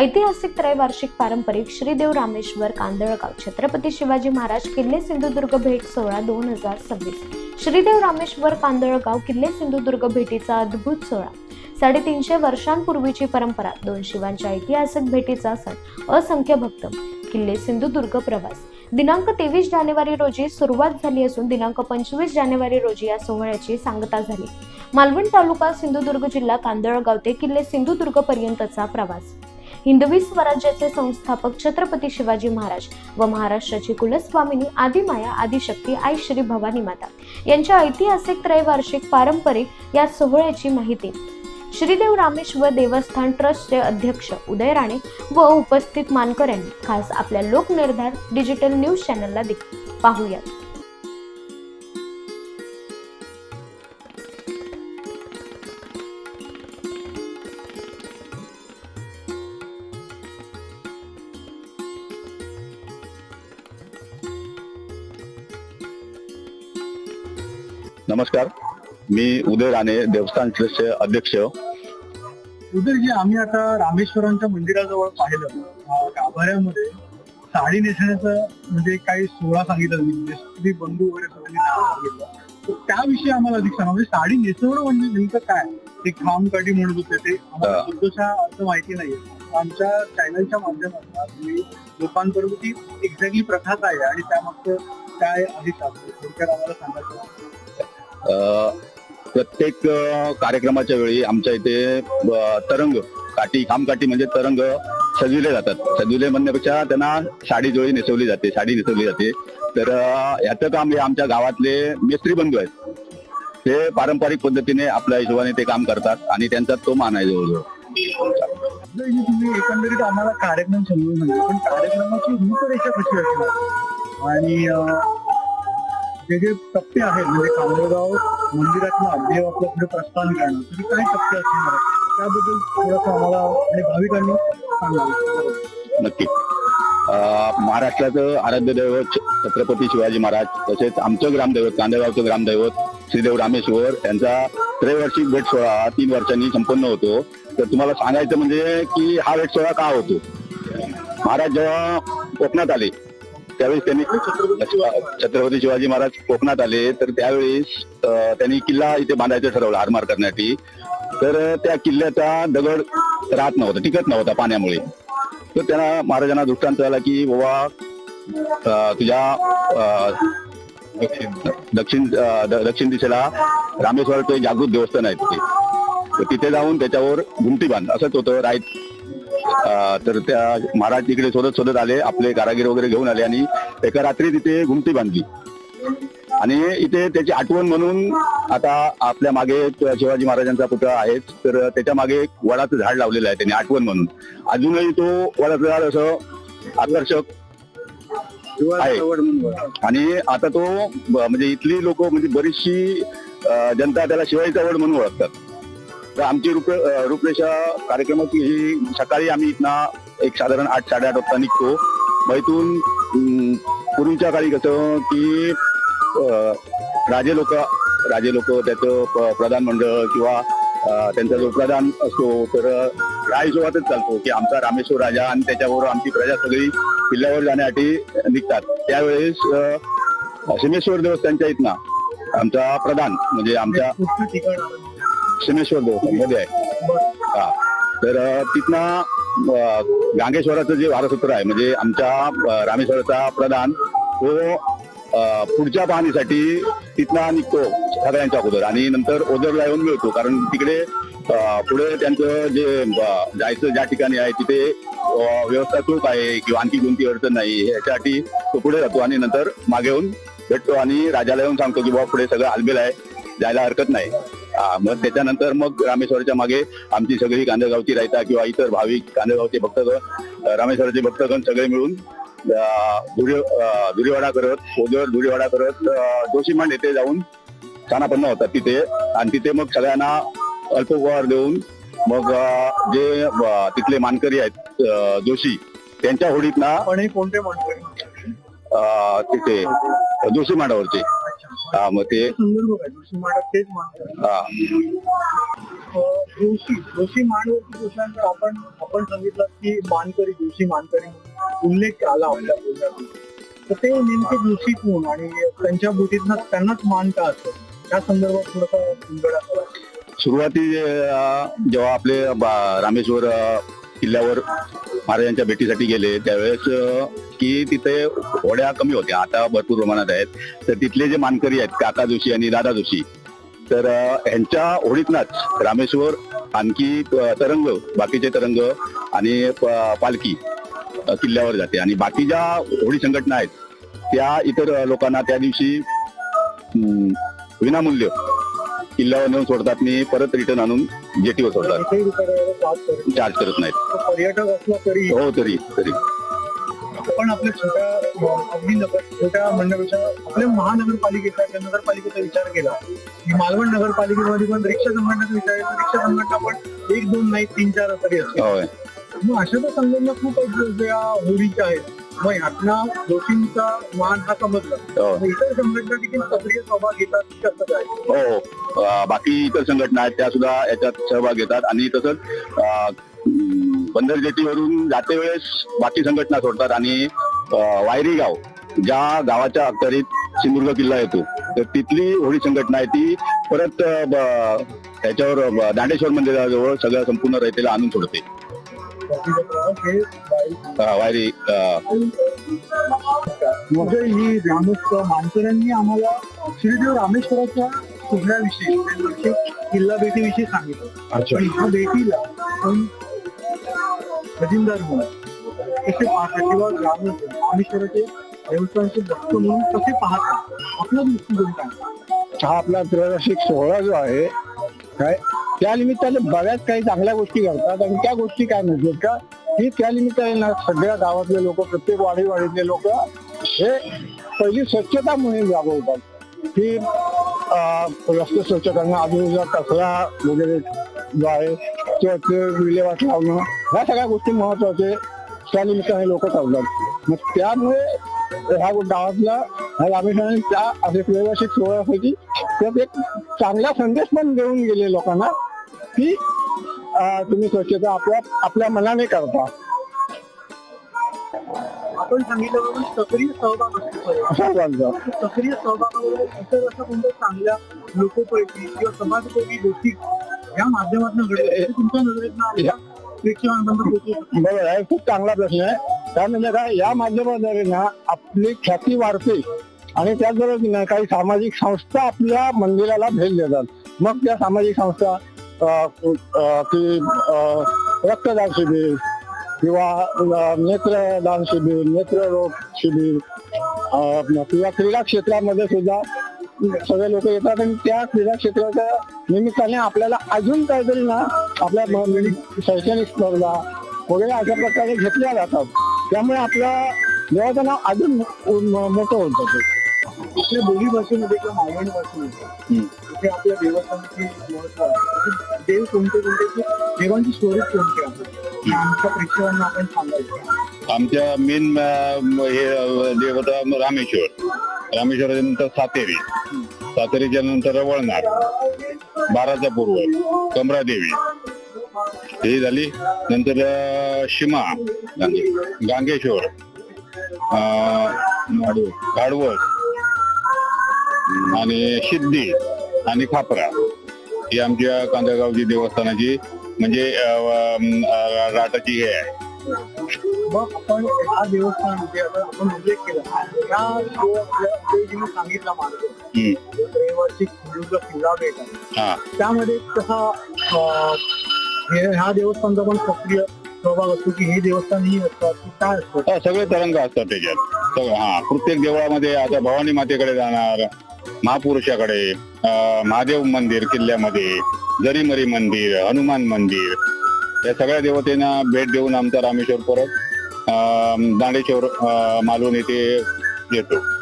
ऐतिहासिक त्रैवार्षिक पारंपरिक श्रीदेव रामेश्वर कांदळगाव छत्रपती शिवाजी महाराज किल्ले सिंधुदुर्ग भेट सोहळा दोन हजार सव्वीस. श्रीदेव रामेश्वर कांदळगाव किल्ले सिंधुदुर्ग भेटीचा अद्भुत सोहळा. साडेतीनशे वर्षांपूर्वीची परंपरा दोन शिवांच्या ऐतिहासिक भेटीचा सण असंख्य भक्त किल्ले सिंधुदुर्ग प्रवास. दिनांक तेवीस जानेवारी रोजी सुरुवात झाली असून दिनांक पंचवीस जानेवारी रोजी या सोहळ्याची सांगता झाली. मालवण तालुका सिंधुदुर्ग जिल्हा कांदळगाव ते किल्ले सिंधुदुर्ग पर्यंतचा प्रवास. हिंदवी स्वराज्याचे संस्थापक छत्रपती शिवाजी महाराज व महाराष्ट्राची कुलस्वामिनी आदिमाया आदिशक्ती आई श्री भवानी माता. यांच्या ऐतिहासिक त्रैवार्षिक पारंपरिक या सोहळ्याची माहिती. श्रीदेव रामेश्वर देवस्थान ट्रस्टचे अध्यक्ष उदय राणे व उपस्थित मानकऱ्यांनी खास आपल्या लोकनिर्धार डिजिटल न्यूज चॅनलला दिली पाहूयात. नमस्कार. मी उदय राणे देवस्थान ट्रस्टचे अध्यक्ष. उदयजी आम्ही आता रामेश्वरांच्या मंदिराजवळ पाहिलं. गाभाऱ्यामध्ये साडी नेसण्याचं म्हणजे काही सोहळा सांगितलं म्हणजे स्त्री बंधू वगैरे सगळ्यांनी त्याविषयी आम्हाला अधिक सांगा म्हणजे साडी नेसवणं म्हणजे नेमकं काय? ते खामकाठी म्हणत होते ते. आम्हाला अर्थ माहिती नाहीये. आमच्या चॅनलच्या माध्यमातून तुम्ही लोकांपर्यंत ती एक्झॅक्टली प्रथा काय आहे आणि त्यामागचं काय आहे आम्हाला सांगायचं प्रत्येक कार्यक्रमाच्या वेळी आमच्या इथे तरंग काठी खामकाठी म्हणजे तरंग सजविले जातात. सजविले म्हणण्यापेक्षा त्यांना साडी जोळी नेसवली जाते साडी नेसवली जाते. तर याचं काम हे आमच्या गावातले मेस्त्री बंधू आहेत. ते पारंपरिक पद्धतीने आपल्या हिशोबाने ते काम करतात आणि त्यांचा तो मान आहे जवळजवळ. तुम्ही एकंदरीत आम्हाला कार्यक्रम समजून पण कार्यक्रमाची रूपरेषा कशी असणार? आणि अं, जे जे टप्पे आहेत म्हणजे कांदळगाव मंदिरातून अध्यय आपलं प्रस्थान करणं तरी काय टप्पे असणार त्याबद्दल थोडंसं आम्हाला आणि भाविकांनी सांगावं. नक्की. महाराष्ट्राचं आराध्य दैवत छत्रपती शिवाजी महाराज तसेच आमचं ग्रामदैवत कांदेगावचं ग्रामदैवत श्रीदेव रामेश्वर यांचा त्रैवार्षिक भेट सोहळा हा तीन वर्षांनी संपन्न होतो. तर तुम्हाला सांगायचं म्हणजे की हा भेट सोहळा का होतो? महाराज जेव्हा कोकणात आले त्यावेळेस त्यांनी छत्रपती शिवाजी महाराज कोकणात आले तर त्यावेळेस त्यांनी किल्ला इथे बांधायचं ठरवलं आरमार करण्यासाठी. तर त्या किल्ल्याचा दगड राहत नव्हता टिकत नव्हता पाण्यामुळे. तर त्यांना महाराजांना दृष्टांत झाला की बाबा तुझ्या अं, दक्षिण दक्षिण दिशेला रामेश्वर जागृत देवस्थान आहे तिथे. तर तिथे जाऊन त्याच्यावर घुमटी बांध असंच होतं. राईट तर त्या महाराज तिकडे शोधत शोधत आले आपले कारागीर वगैरे घेऊन आले आणि एका रात्री तिथे घुमटी बांधली. आणि इथे त्याची आठवण म्हणून आता आपल्या मागे शिवाजी महाराजांचा पुतळा आहे तर त्याच्यामागे एक वडाचं झाड लावलेलं आहे त्यांनी आठवण म्हणून. अजूनही तो वडाचं झाड असं आकर्षक आहे. आणि आता तो म्हणजे इथली लोक म्हणजे बरीचशी जनता त्याला शिवाजीचा वड म्हणून ओळखतात. तर आमची रूप रूपरेषा कार्यक्रमाची ही सकाळी आम्ही इथनं एक साधारण आठ साडेआठ वाजता निघतो. मग इथून अं, पूर्वीच्या काळी कसं की अं, राजे लोक राजे लोक त्याचं प्रधान मंडळ किंवा त्यांचा जो प्रधान असतो तर या हिशोबातच चालतो की आमचा रामेश्वर राजा आणि त्याच्याबरोबर आमची प्रजा सगळी किल्ल्यावर जाण्यासाठी निघतात. त्यावेळेस सिमेश्वर देवस्थानच्या इथनं आमचा प्रधान म्हणजे आमच्या कुठलं देवस्थानमध्ये आहे? सिमेश्वर आहे. हा. तर तिथनं गांगेश्वराचं जे वारसूत्र आहे म्हणजे आमच्या रामेश्वराचा प्रधान तो पुढच्या पाहणीसाठी तिथला निघतो सगळ्यांच्या अगोदर. आणि नंतर ओझरला येऊन मिळतो कारण तिकडे पुढे त्यांचं जे जायचं ज्या ठिकाणी आहे तिथे व्यवस्था चूक आहे किंवा आणखी कोणती अडचण नाही याच्यासाठी तो पुढे जातो आणि नंतर मागे येऊन भेटतो आणि राजाला येऊन सांगतो की बाबा पुढे सगळं आलबेल आहे जायला हरकत नाही. हा, मग त्याच्यानंतर मग रामेश्वरच्या मागे आमची सगळी कांदळगावची रायता किंवा इतर भाविक कांदळगावचे भक्तगण रामेश्वराचे भक्तगण सगळे मिळून धुरीवाडा करत ओझर धुरीवाडा करत जोशीमांड येथे जाऊन स्थानापन्न होतात तिथे. आणि तिथे मग सगळ्यांना अल्पोपहार देऊन मग जे तिथले मानकरी आहेत जोशी त्यांच्या होडीत ना कोणते म्हणतो तिथे जोशी मांडावरचे हा मग ते संदर्भ काय जोशी मांडा तेच मांडतात हा. जोशी जोशी मांडवरती जोशांतर आपण आपण सांगितलं की मानकरी जोशी मानकरी उल्लेख आला आपल्या तर ते नेमके जोशी कोण आणि त्यांच्या बोटीतनं त्यांनाच मान का असतं? त्या संदर्भात थोडासा उलगडा. सुरुवाती जेव्हा आपले बा- रामेश्वर अं, किल्ल्यावर महाराजांच्या भेटीसाठी गेले. त्यावेळेस की तिथे होड्या कमी होत्या. आता भरपूर प्रमाणात आहेत. तर तिथले जे मानकरी आहेत काका जोशी आणि दादा जोशी तर ह्यांच्या होडीतनच रामेश्वर आणखी तरंग बाकीचे तरंग आणि प- पालखी किल्ल्यावर जाते. आणि बाकी ज्या होडी संघटना आहेत त्या इतर लोकांना त्या दिवशी विनामूल्य किल्ल्यावर नेऊन सोडतात. आणि परत रिटर्न आणून जेटीवर सोडतात. एकही रुपयाला चार्ज करत नाही. चार्ज करत नाहीत. पर्यटक असला तरी. हो तरी तरी. आपण आपल्या छोट्या अं, अगदी नगर छोट्या म्हणण्यापेक्षा आपल्या महानगरपालिकेचा किंवा नगरपालिकेचा विचार केला. की मालवण नगरपालिकेमध्ये पण रिक्षा संघटनेचा विचार केला रिक्षा संघटना पण एक दोन नाही तीन चार तरी असते. होय. मग अशा तर संघटना खूप आहेत. ज्या होळीच्या आहेत. मग दोषींचा मान हा समजला. हो. मग इतर संघटना देखील सक्रिय सहभाग घेतात की कसं काय? हो हो. अं, बाकी इतर संघटना आहेत त्या सुद्धा याच्यात सहभाग घेतात. आणि तसंच अं, बंदर जेटीवरून जाते वेळेस बाकी संघटना सोडतात. आणि अं, वायरी गाव ज्या गावाच्या अखत्यारीत सिंधुदुर्ग किल्ला येतो तर तिथली होळी संघटना आहे ती परत अं, ब- त्याच्यावर दांडेश्वर मंदिराजवळ सगळं संपूर्ण रयतेला आणून सोडते. वायरी म्हणजे ही ग्रामस्थ मानकऱ्यांनी आम्हाला श्रीदेव रामेश्वराच्या सोहळ्याविषयी त्यांच्याविषयी किल्ला भेटीविषयी सांगितलं. पण ह्या भेटीला आपण खजिनदार म्हणून कसे पाहता किंवा ग्रामस्थ रामेश्वराचे देवस्थानचे भक्त म्हणून कसे पाहता आपला दृष्टिकोन काय? हा आपला त्रयोदशिक सोहळा जो आहे काय? त्या निमित्ताने बऱ्याच काही चांगल्या गोष्टी घडतात आणि त्या गोष्टी काय म्हणजे का ही त्या निमित्ताने ना सगळ्या गावातले लोक प्रत्येक वाडी वाडीतले लोक हे पहिली स्वच्छता मोहीम राबवतात. की रस्ते स्वच्छ करणं आजूबाजूला कचरा वगैरे जो आहे किंवा ते विल्हेवाट लावणं ह्या सगळ्या गोष्टी महत्त्वाचे त्या निमित्ताने लोक करतात. मग त्यामुळे ह्या गावातला ह्या रामेश्वरांनी त्या असे त्रयोदशिक सोहळ्यापैकी त्यात एक चांगला संदेश पण देऊन गेले लोकांना. अं, तुम्ही स्वच्छता आपल्या आपल्या मनाने करता. आपण सांगितल्याप्रमाणे सक्रिय सहभाग असतो असं सांगतो सक्रिय सहभागामध्ये इतर असं कोणत्या चांगल्या लोकोपयोगी किंवा समाजोपयोगी गोष्टी या माध्यमातून घडल्या हे तुमच्या. बरोबर आहे खूप चांगला प्रश्न आहे. काय म्हणजे काय या माध्यमाद्वारे ना आपली ख्याती वाढते आणि त्याचबरोबर काही सामाजिक संस्था आपल्या मंदिराला भेट देतात. मग त्या सामाजिक संस्था की रक्तदान शिबिर किंवा नेत्रदान शिबिर नेत्ररोग शिबिर किंवा क्रीडा क्षेत्रामध्ये सुद्धा सगळे लोक येतात आणि त्या क्रीडा क्षेत्राच्या निमित्ताने आपल्याला अजून काहीतरी ना आपल्या शैक्षणिक स्पर्धा वगैरे अशा प्रकारे घेतल्या जातात. त्यामुळे आपल्या देवाचं नाव अजून मोठं होत जातं. आपल्या बोली भाषेमध्ये किंवा मालवणी भाषेमध्ये हे आपल्या देवस्थानाची महत्त्व आहे. म्हणजे देव कोणते कोणते देवांची स्वरूप कोणते आहे? आमच्या प्रेक्षकांना आपण सांगायचं आमच्या मेन हे देवता रामेश्वर. रामेश्वरानंतर सातेरी. सातेरीच्या नंतर वळणार बाराचा पूर्व. कमरादेवी. हे झाली. नंतर शिमा गांगेश्वर. अं, आणि सिद्धी. आणि खापरा. ही आमच्या कांदळगावची देवस्थानाची म्हणजे राटाची हे आहे. मग आपण हा देवस्थान जे आता आपण उल्लेख केला. ह्या जो आपल्या उपयोगीने सांगितला मार्ग. रविवारची सिंधुदुर्ग किल्ला भेट आहे हा. त्यामध्ये कसा हे- ह्या देवस्थानचा पण सक्रिय सहभाग असतो की हे देवस्थान ही असतात की काय असतं? सगळे तरंग असतात त्याच्यात. हा प्रत्येक देवळामध्ये आता भवानी मातेकडे जाणार महापुरुषाकडे अं, महादेव मंदिर किल्ल्यामध्ये जरीमरी मंदिर हनुमान मंदिर या सगळ्या देवतेना भेट देऊन आमचा रामेश्वर परत दांडेश्वर मालून मालवण येथे येतो.